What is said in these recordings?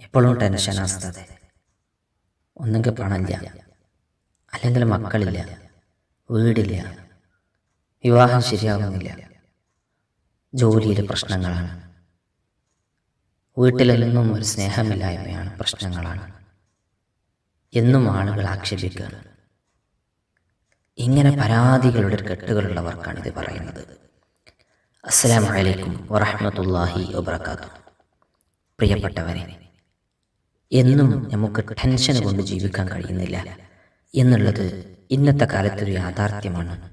എപ്പോഴും ടെൻഷൻ അവസ്ഥ ഒന്നെങ്കിൽ പണമില്ല. അല്ലെങ്കിൽ മക്കളില്ല. വീടില്ല. വിവാഹം ശരിയാകുന്നില്ല ജോലിയിലെ പ്രശ്നങ്ങളാണ്. വീട്ടിലെന്നും ഒരു സ്നേഹമില്ലായ്മയാണ് പ്രശ്നങ്ങളാണ്. എന്നും ആളുകൾ ആക്ഷേപിക്കുക. ഇങ്ങനെ പരാതികളുടെ കെട്ടുകളുള്ളവർക്കാണ് ഇത് പറയുന്നത്. അസ്സലാമു അലൈക്കും വറഹ്മത്തുള്ളാഹി വബറകാതുഹു. പ്രിയപ്പെട്ടവരെ എന്നും നമുക്ക് ടെൻഷൻ കൊണ്ട് ജീവിക്കാൻ കഴിയുന്നില്ല. എന്നുള്ളത് ഇന്നത്തെ കാലത്തൊരു യാഥാർത്ഥ്യമാണ്.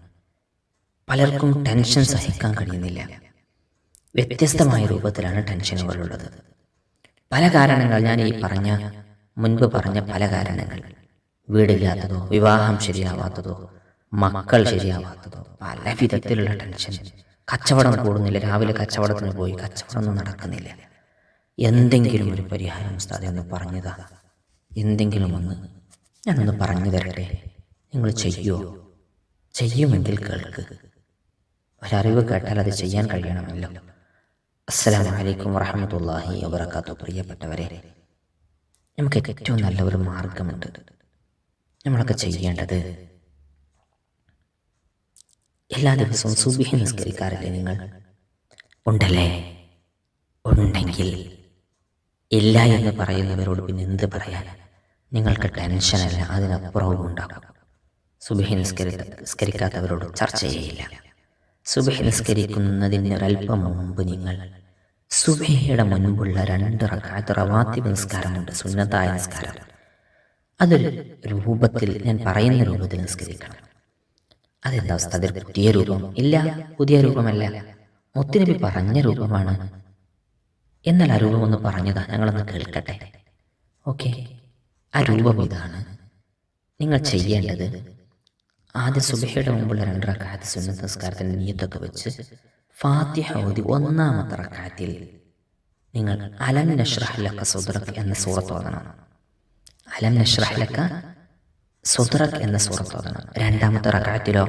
പലർക്കും ടെൻഷൻ സഹിക്കാൻ കഴിയുന്നില്ല. വ്യത്യസ്തമായ രൂപത്തിലാണ് ടെൻഷനുകളുള്ളത് പല കാരണങ്ങൾ ഞാൻ ഈ പറഞ്ഞ മുൻപ് പറഞ്ഞ പല കാരണങ്ങൾ. വീടില്ലാത്തതോ വിവാഹം ശരിയാവാത്തതോ മക്കൾ ശരിയാവാത്തതോ പല വിധത്തിലുള്ള ടെൻഷൻ കച്ചവടം കൂടുന്നില്ല. രാവിലെ കച്ചവടത്തിന് പോയി കച്ചവടമൊന്നും നടക്കുന്നില്ല. എന്തെങ്കിലും ഒരു പരിഹാരം ഉസ്താദെ ഒന്ന് പറഞ്ഞതാ. എന്തെങ്കിലും ഒന്ന് ഞാനൊന്ന് പറഞ്ഞു തരട്ടെ. നിങ്ങൾ ചെയ്യുമോ ചെയ്യുമെങ്കിൽ കേൾക്ക്. ഒരറിവ് കേട്ടാൽ അത് ചെയ്യാൻ കഴിയണമല്ലോ. അസ്സലാമു അലൈക്കും വറഹമത്തല്ലാഹി വബർക്കാത്തു പ്രിയപ്പെട്ടവരെ നമുക്ക് ഏറ്റവും നല്ല ഒരു മാർഗമുണ്ട്. നമ്മളൊക്കെ ചെയ്യേണ്ടത് എല്ലാ ദിവസവും സുബിഹി നിസ്കരിക്കാറില്ലേ നിങ്ങൾ? ഉണ്ടല്ലേ? ഉണ്ടെങ്കിൽ ഇല്ല എന്ന് പറയുന്നവരോട് പിന്നെ എന്ത് പറയാൻ നിങ്ങൾക്ക് ടെൻഷനല്ല അതിനപ്പുറവും ഉണ്ടാകും. സുബഹി നിസ്കരി നിസ്കരിക്കാത്തവരോട് ചർച്ച ചെയ്യില്ല. സുബഹി നിസ്കരിക്കുന്നതിന് ഒരല്പം മുമ്പ് നിങ്ങൾ സുബഹയുടെ മുൻപുള്ള രണ്ട് റക്കാത്ത് റവാത്തിബ് നിസ്കാരമുണ്ട് സുന്നത്തായ നിസ്കാരം. അതൊരു രൂപത്തിൽ ഞാൻ പറയുന്ന രൂപത്തിൽ നിസ്കരിക്കണം. അതെന്താ അവസ്ഥ അതിൽ പുതിയ രൂപം? ഇല്ല പുതിയ രൂപമല്ല. മുത്തിനബി പറഞ്ഞ രൂപമാണ് എന്നാൽ ആ രൂപം ഒന്ന് പറഞ്ഞതാ. ഞങ്ങളൊന്ന് കേൾക്കട്ടെ. ഓക്കെ. ആ രൂപം ഇതാണ്. നിങ്ങൾ ചെയ്യേണ്ടത് ആദ്യ സുബഹയുടെ മുമ്പുള്ള രണ്ട് റക്കാത്ത് സുന്നത്ത് നീയത്തൊക്കെ വെച്ച് ഫാത്തിഹ ഓതി ഒന്നാമത്തെ റക്കാത്തിൽ നിങ്ങൾ അലം നഷ്റഹലക്ക സുദ്രക് എന്ന സൂറത്ത് ഓതണം. അലം നഷ്റഹലക്ക സുദ്രക് എന്ന സൂറത്ത് ഓതണം. രണ്ടാമത്തെ റക്കാത്തിലോ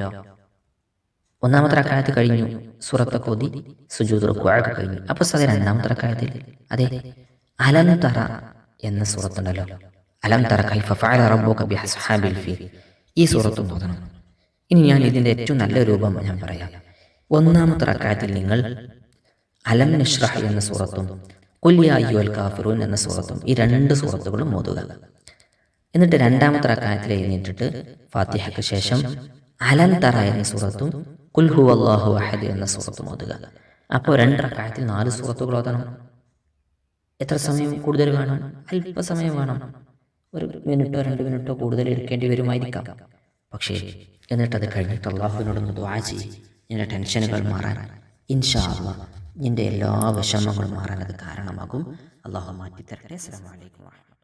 ഒന്നാമത്തെ റക്കായത്ത് കഴിഞ്ഞു. സുറത്തെ കൊതി സുജൂദ് റുക്കുവാഴൊക്കെ കഴിഞ്ഞു. അപ്പോൾ അത് രണ്ടാമത്തെ റക്കായത്തിൽ അതെ അലം തറ എന്ന സൂറത്തുണ്ടല്ലോ. അലം തറ കൈഫ റബ്ബുക ബിഹസ്ഹാബിൽ ഈ സൂറത്തും ഓതണം ഇനി ഞാൻ ഇതിന്റെ ഏറ്റവും നല്ല രൂപം ഞാൻ പറയാം. ഒന്നാമത്തെ റക്കായത്തിൽ നിങ്ങൾ അലം നിഷ്റഹ് എന്ന സൂറത്തും കുല്യായ്യുൽ കാഫിറൂൻ എന്ന സൂറത്തും ഈ രണ്ട് സൂറത്തുകളും മോതുക എന്നിട്ട് രണ്ടാമത്തെ റക്കായത്തിൽ എഴുന്നേറ്റിട്ട് ഫാത്തിഹയ്ക്ക് ശേഷം അലം തറ എന്ന സൂറത്തും കുൽഹു അള്ളാഹു അഹദ് എന്ന സൂറത്തും ഓതുക. അപ്പോൾ രണ്ട് കാര്യത്തിൽ നാല് സൂറത്തുകൾ ഓതണം. എത്ര സമയം കൂടുതൽ വേണം? അല്പസമയം വേണം. ഒരു മിനിറ്റോ രണ്ട് മിനിറ്റോ കൂടുതൽ എടുക്കേണ്ടി വരുമായിരിക്കാം. പക്ഷേ എന്നിട്ട് അത് കഴിഞ്ഞിട്ട് അള്ളാഹുവിനോടൊന്ന് ദ്വാ ചെയ്യും. എന്റെ ടെൻഷനുകൾ മാറാൻ. ഇൻഷാ അള്ളാഹ് എന്റെ എല്ലാ വിഷമങ്ങളും മാറാൻ അത് കാരണമാകും. അള്ളാഹു മാറ്റി തരട്ടെ അലൈക്കും വാഹമത്തുള്ളാഹി